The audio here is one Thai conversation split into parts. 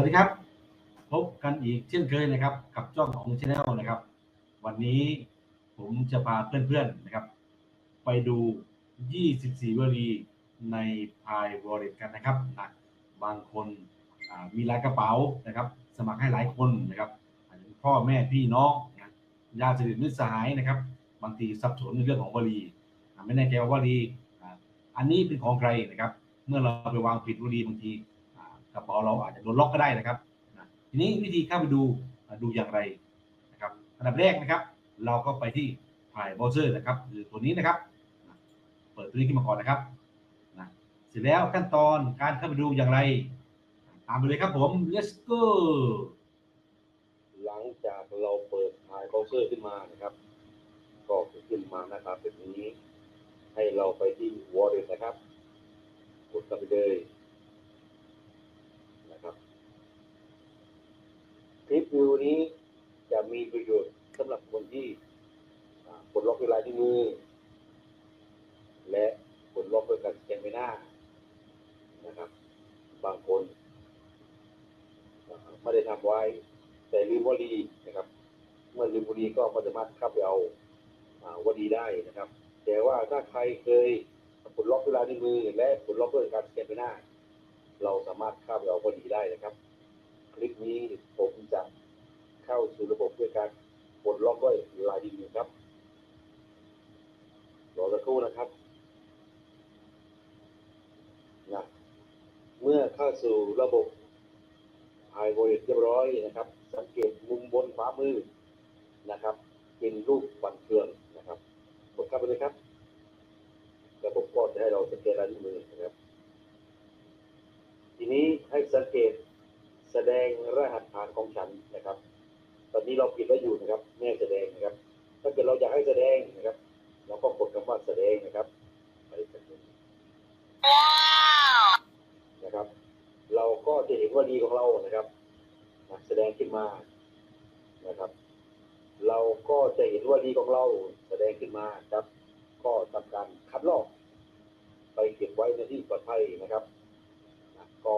วัสดีครับ พบกันอีกเช่นเคยนะครับ กับจ้องของชาแนลนะครับ วันนี้ผมจะพาเพื่อนๆนะครับ ไปดู 24 วลีในพายวอลเล็ตกันนะครับนะบางคนมีหลายกระเป๋านะครับ สมัครให้หลายคนนะครับอาจจะพ่อแม่พี่น้องนะญาติสนิทมิตรสหายนะครับ บางทีสับสนในเรื่องของวลีไม่แน่ใจว่าวลีอันนี้เป็นของใครนะครับ เมื่อเราไปวางผิดวลีบางที กระเป๋าเราอาจจะโดนล็อกก็ได้นะครับทีนี้วิธีเข้าไปดูดูอย่างไรนะครับอันดับแรกนะครับ เราก็ไปที่พายบอ w เ e อร์นะครับคือตัวนี้นะครับ เปิดตัวนี้ขึ้นมาก่อนนะครับนะเสร็จแล้วขั้นตอนการเข้าไปดูอย่างไร ตามไปเลยครับผม let's go หลังจากเราเปิดถ่ายเบราว์เซอร์ขึ้นมานะครับ ก็ขึ้นมาหน้าตาแบบนี้ ให้เราไปที่ Wallet นะครับ กดเข้าไปเลยนะครับคลิป วิวนี้จะมีประโยชน์สำหรับคนที่อ่ากดล็อกด้วลายนิ้วมือ และกดล็อกด้วยการสแกนใบหน้านะครับ บางคนไม่ได้ทำไว้ แต่ลืมวลีนะครับ เมื่อลืมวลีก็ไม่สามารถเข้าไปเอาวลีได้นะครับ แต่ว่าถ้าใครเคยกดล็อกเวลาในมือ และกดล็อกด้วยการสแกนใบหน้า เราสามารถเข้าไปเอาวลีได้นะครับ คลิปนี้ผมจะ ระบบด้วยการกดล็อกด้วยลายดินวมือครับรอสักครู่นะครับนะเมื่อเข้าสู่ระบบไอโวเเรียบร้อยนะครับ สังเกตมุมบนขวามือนะครับ เป็นรูปฟันเฟืองนะครับกดเข้าไปเลยครับ ระบบก็จะให้เราสแกนลายนิ้วมือนะครับ ทีนี้ให้สังเกตแสดงรหัสผ่านของฉันนะครับ ตอนนี้เราปิดไว้อยู่นะครับไม่ให้แสดงนะครับ ถ้าเกิดเราอยากให้แสดงนะครับ เราก็กดคำว่าแสดงนะครับไปสักนิดนะครับ เราก็จะเห็นว่าดีของเรานะครับนะแสดงขึ้นมานะครับ เราก็จะเห็นว่าดีของเราแสดงขึ้นมาครับ ก็ทำการคัดลอก ไปเก็บไว้ในที่ปลอดภัยนะครับนะก็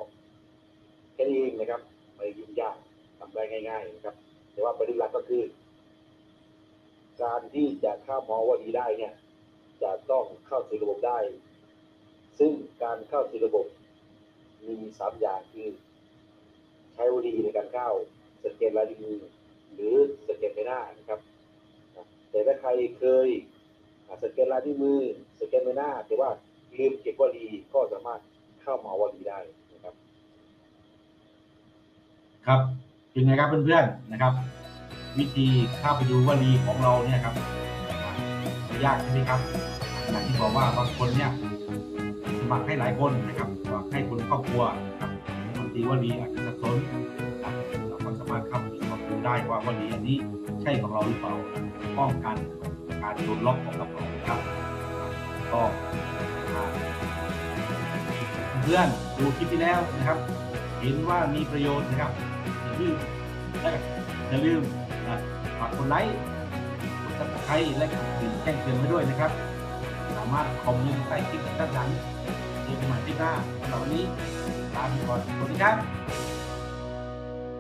แค่นี้เองนะครับ ไม่ยุ่งยากทำได้ง่าย ๆ นะครับ แต่ว่าประเด็นหลักก็คือ การที่จะเข้ามอว่าดีได้เนี่ย จะต้องเข้าสู่ระบบได้ ซึ่งการเข้าสู่ระบบมีสามอย่างคือ ใช้วลีในการเข้าสแกนลายนิ้วมือหรือสแกนใบหน้านะครับ แต่ถ้าใครเคยสแกนลายนิ้วมือสแกนใบหน้า แต่ว่าลืมเก็บวลีก็สามารถเข้ามอาวลีได้นะครับ ครับ เป็นไงครับเพื่อนๆนะครับ วิธีเข้าไปดูวลีของเราเนี่ยครับไม่ยากใช่ไหมครับอย่างที่บอกว่าบางคนเนี่ยสมัครให้หลายคนนะครับสมัครให้คนครอบครัวครับบางทีวลีอาจจะสับสนนครับเราก็สามารถเข้าไปสอบดูได้ว่าวลีอันนี้ใช่ของเราหรือเปล่าป้องกันการโดนล็อกของกระเป๋าครับก็อ่าเพื่อนดูคลิปที่แล้วนะครับ เห็นว่ามีประโยชน์นะครับ อย่าลืมและอย่าลืมฝากกดไลค์กดติดตามและกดกระดิ่งแจ้งเตือนไว้ด้วยนะครับ สามารถคอมเมนต์ใต้คลิปด้านหลังเจอกันใหม่ที่หน้าสำหรับวันนี้ลาไปก่อนสวัสดีครับ